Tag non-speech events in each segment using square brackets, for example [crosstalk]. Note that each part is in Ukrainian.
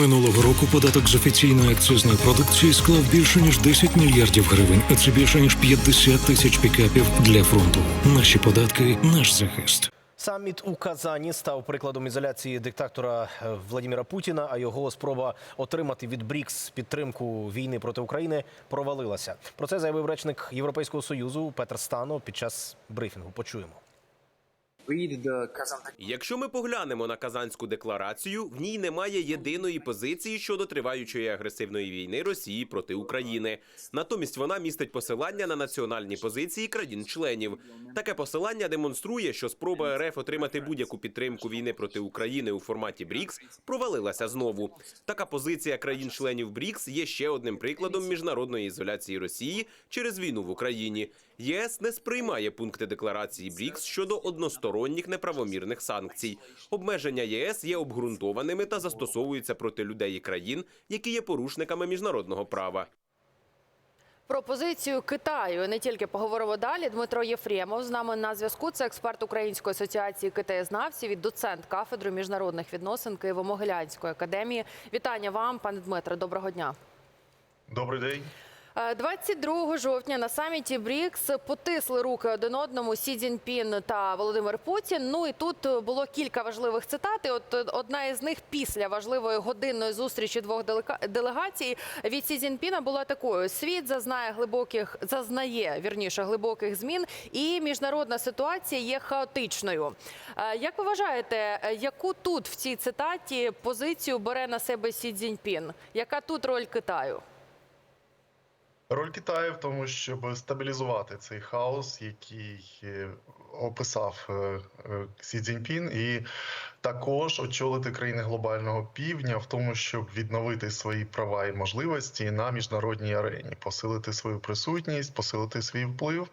Минулого року податок з офіційної акцизної продукції склав більше ніж 10 мільярдів гривень, а це більше ніж 50 тисяч пікапів для фронту. Наші податки, наш захист. Саміт у Казані став прикладом ізоляції диктатора е, Владіміра Путіна, а його спроба отримати від БРІКС підтримку війни проти України провалилася. Про це заявив речник Європейського союзу Петр Стано під час брифінгу. Почуємо. Якщо ми поглянемо на Казанську декларацію, в ній немає єдиної позиції щодо триваючої агресивної війни Росії проти України. Натомість вона містить посилання на національні позиції країн-членів. Таке посилання демонструє, що спроба РФ отримати будь-яку підтримку війни проти України у форматі БРІКС провалилася знову. Така позиція країн-членів БРІКС є ще одним прикладом міжнародної ізоляції Росії через війну в Україні. ЄС не сприймає пункти декларації БРІКС щодо односторонніх неправомірних санкцій. Обмеження ЄС є обґрунтованими та застосовуються проти людей і країн, які є порушниками міжнародного права. Про позицію Китаю не тільки поговоримо далі. Дмитро Єфремов з нами на зв'язку. Це експерт Української асоціації китаєзнавців і доцент кафедри міжнародних відносин Києво-Могилянської академії. Вітання вам, пане Дмитре. Доброго дня. Добрий день. Е, 22 жовтня на саміті БРІКС потисли руки один одному Сі Цзіньпін та Володимир Путін. Ну і тут було кілька важливих цитат. І От е, одна із них після важливої годинної зустрічі двох делегацій від Сі Цзіньпіна була такою: світ зазнає глибоких, зазнає вірніше глибоких змін, і міжнародна ситуація є хаотичною. Е, Як ви вважаєте, е, яку тут в цій цитаті позицію бере на себе Сі Цзіньпін? Яка тут роль Китаю? Роль Китаю в тому, щоб стабілізувати цей хаос, який е, описав е, е, Сі Цзіньпін, і також очолити країни глобального півдня в тому, щоб відновити свої права і можливості на міжнародній арені, посилити свою присутність, посилити свій вплив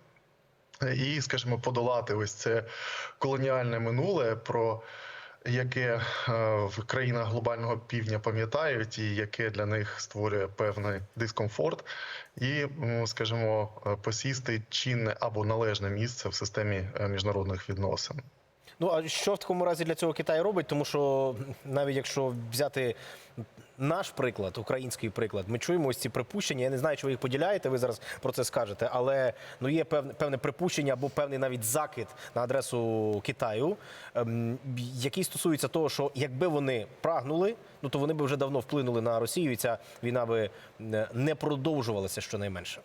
і, скажімо, подолати ось це колоніальне минуле про. Яке е, в країнах глобального півдня пам'ятають, і яке для них створює певний дискомфорт, і, скажімо, е, посісти чинне або належне місце в системі е, міжнародних відносин. Ну а що в такому разі для цього Китай робить? Тому що навіть якщо взяти наш приклад, український приклад, ми чуємо ось ці припущення. Я не знаю, чи ви їх поділяєте. Ви зараз про це скажете, але ну є певне певне припущення або певний навіть закид на адресу Китаю, ем, який стосується того, що якби вони прагнули, ну то вони б вже давно вплинули на Росію, і ця війна би е, не продовжувалася щонайменше.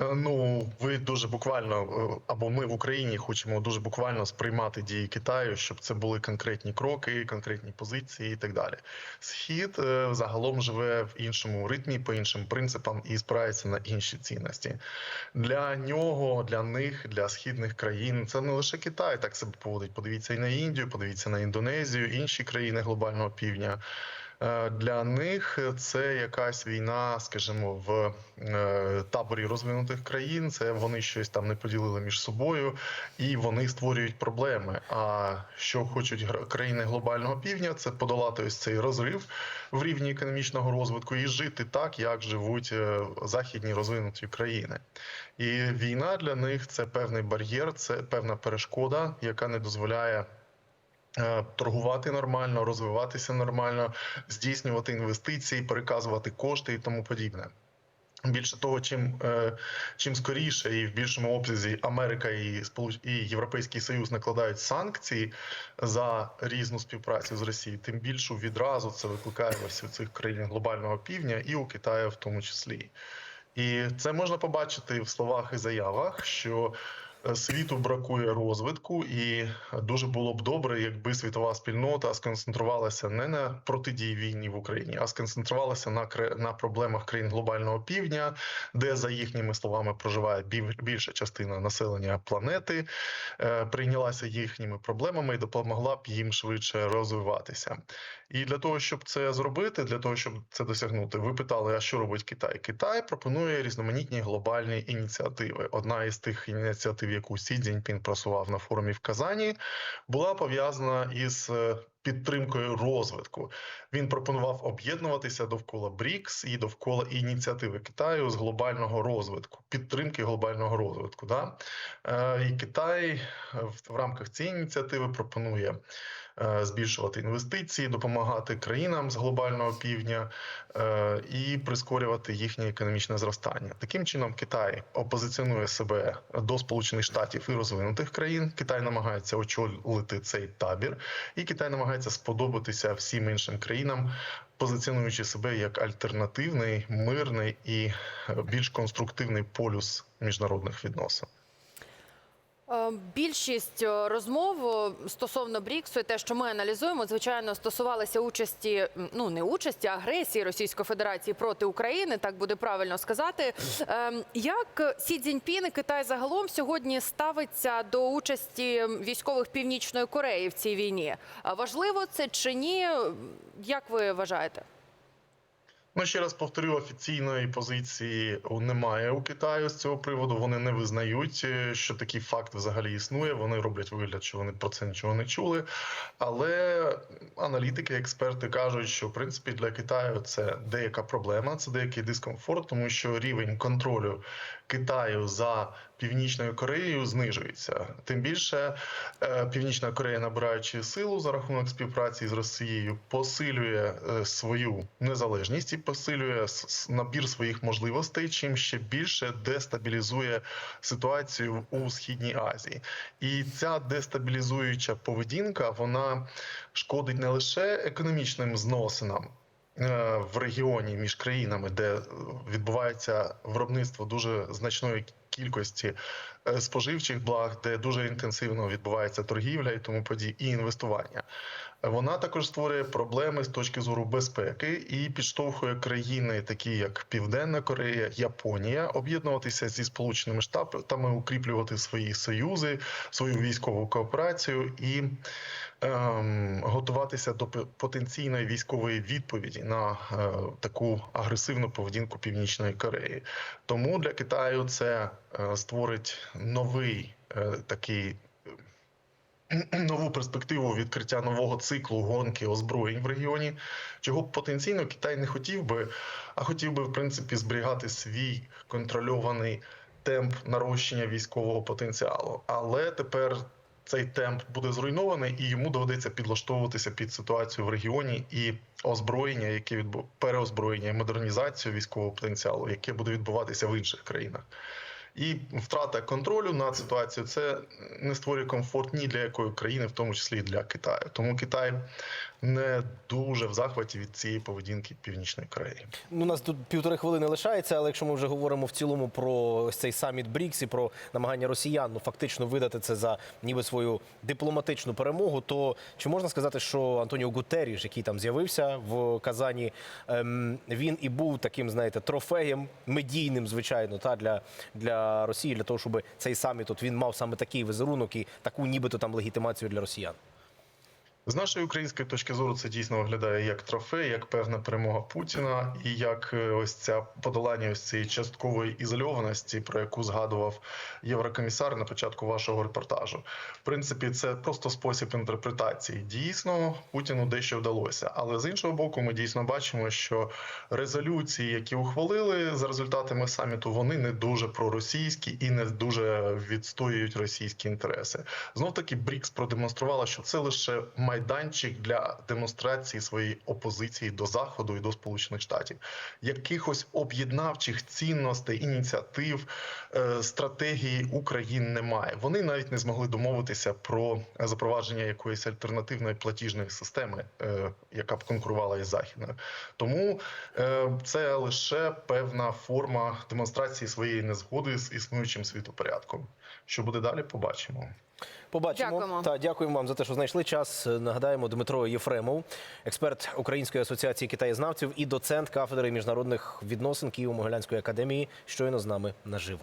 Е, Ну, ви дуже буквально, е, або ми в Україні хочемо дуже буквально сприймати дії Китаю, щоб це були конкретні кроки, конкретні позиції і так далі. Схід е, загалом живе в іншому ритмі, по іншим принципам і спирається на інші цінності. Для нього, для них, для східних країн це не лише Китай так себе поводить. Подивіться і на Індію, подивіться на Індонезію, інші країни глобального півдня. Е, Для них це якась війна, скажімо, в е, таборі розвинутих країн. Це вони щось там не поділили між собою, і вони створюють проблеми. А що хочуть країни глобального півдня, це подолати ось цей розрив в рівні економічного розвитку і жити так, як живуть е, західні розвинуті країни. І війна для них це певний бар'єр, це певна перешкода, яка не дозволяє. Е, Торгувати нормально, розвиватися нормально, здійснювати інвестиції, переказувати кошти і тому подібне. Більше того, чим, е, чим скоріше і в більшому обсязі Америка і і Європейський Союз накладають санкції за різну співпрацю з Росією, тим більшу відразу це викликає ось у цих країн глобального півдня і у Китаю в тому числі. І це можна побачити в словах і заявах, що світу бракує розвитку, і дуже було б добре, якби світова спільнота сконцентрувалася не на протидії війні в Україні, а сконцентрувалася на на проблемах країн глобального півдня, де за їхніми словами проживає більша частина населення планети, е, прийнялася їхніми проблемами і допомогла б їм швидше розвиватися. І для того, щоб це зробити, для того, щоб це досягнути, ви питали, а що робить Китай? Китай пропонує різноманітні глобальні ініціативи. Одна із тих ініціатив, яку Сі Цзіньпін просував на форумі в Казані, була пов'язана із е, підтримкою розвитку. Він пропонував об'єднуватися довкола БРІКС і довкола ініціативи Китаю з глобального розвитку, підтримки глобального розвитку. Да? Е, І Китай е, в рамках цієї ініціативи пропонує збільшувати інвестиції, допомагати країнам з глобального півдня е, і прискорювати їхнє економічне зростання. Таким чином, Китай опозиціонує себе до Сполучених Штатів і розвинутих країн. Китай намагається очолити цей табір, і Китай намагається сподобатися всім іншим країнам, позиціонуючи себе як альтернативний, мирний і е, більш конструктивний полюс міжнародних відносин. Е, Більшість е, розмов е, стосовно Бріксу і те, що ми аналізуємо, звичайно, стосувалися участі, ну не участі, а агресії Російської Федерації проти України, так буде правильно сказати. Ем, Як Сі Цзіньпін і Китай загалом сьогодні ставиться до участі військових Північної Кореї в цій війні? Важливо це чи ні? Як ви вважаєте? Ну, ще раз повторю, офіційної позиції немає у Китаю з цього приводу. Вони не визнають, е, що такий факт взагалі існує. Вони роблять вигляд, що вони про це нічого не чули. Але аналітики, експерти кажуть, що в принципі для Китаю це деяка проблема, це деякий дискомфорт, тому що рівень контролю Китаю за Північною Кореєю знижується. Тим більше е, Північна Корея, набираючи силу за рахунок співпраці з Росією, посилює е, свою незалежність і посилює набір своїх можливостей, чим ще більше дестабілізує ситуацію у східній Азії. І ця дестабілізуюча поведінка вона шкодить не лише економічним зносинам. Е, В регіоні між країнами, де відбувається виробництво дуже значної кількості е, споживчих благ, де дуже інтенсивно відбувається торгівля і тому подібне, і інвестування. Вона також створює проблеми з точки зору безпеки і підштовхує країни, такі як Південна Корея, Японія, об'єднуватися зі Сполученими Штатами, укріплювати свої союзи, свою військову кооперацію і готуватися до потенційної військової відповіді на е, таку агресивну поведінку Північної Кореї. Тому для Китаю це е, створить новий е, такий [clears throat] нову перспективу відкриття нового циклу гонки озброєнь в регіоні, чого потенційно Китай не хотів би, а хотів би в принципі зберігати свій контрольований темп нарощення військового потенціалу. Але тепер цей темп буде зруйнований, і йому доведеться підлаштовуватися під ситуацію в регіоні і озброєння, яке відбу... переозброєння, модернізацію військового потенціалу, яке буде відбуватися в інших країнах. І втрата контролю над ситуацією це не створює комфорт ні для якої країни, в тому числі і для Китаю. Тому Китай не дуже в захваті від цієї поведінки Північної Кореї. Ну, у нас тут півтори хвилини лишається, але якщо ми вже говоримо в цілому про цей саміт БРІКС і про намагання росіян ну, фактично видати це за ніби свою дипломатичну перемогу, то чи можна сказати, що Антоніо Гутеріш, який там з'явився в Казані, ем, він і був таким, знаєте, трофеєм медійним, звичайно, та для, для Росії, для того, щоб цей саміт от він мав саме такий візерунок і таку нібито там легітимацію для росіян. З нашої української точки зору це дійсно виглядає як трофей, як певна перемога Путіна, і як е, ось ця подолання ось цієї часткової ізольованості, про яку згадував єврокомісар на початку вашого репортажу. В принципі, це просто спосіб інтерпретації. Дійсно, Путіну дещо вдалося, але з іншого боку, ми дійсно бачимо, що резолюції, які ухвалили за результатами саміту, вони не дуже проросійські і не дуже відстоюють російські інтереси. Знов таки БРІКС продемонструвала, що це лише майданчик для демонстрації своєї опозиції до заходу і до сполучених штатів. Якихось об'єднавчих цінностей, ініціатив, е, стратегії України немає. Вони навіть не змогли домовитися про запровадження якоїсь альтернативної платіжної системи, е, яка б конкурувала із західною. Тому е, це лише певна форма демонстрації своєї незгоди з існуючим світопорядком. Що буде далі, побачимо. Побачимо. Дякуємо. Та дякуємо вам за те, що знайшли час. Нагадаємо, Дмитро Єфремов, експерт Української асоціації китаєзнавців і доцент кафедри міжнародних відносин Києво-Могилянської академії, щойно з нами наживо.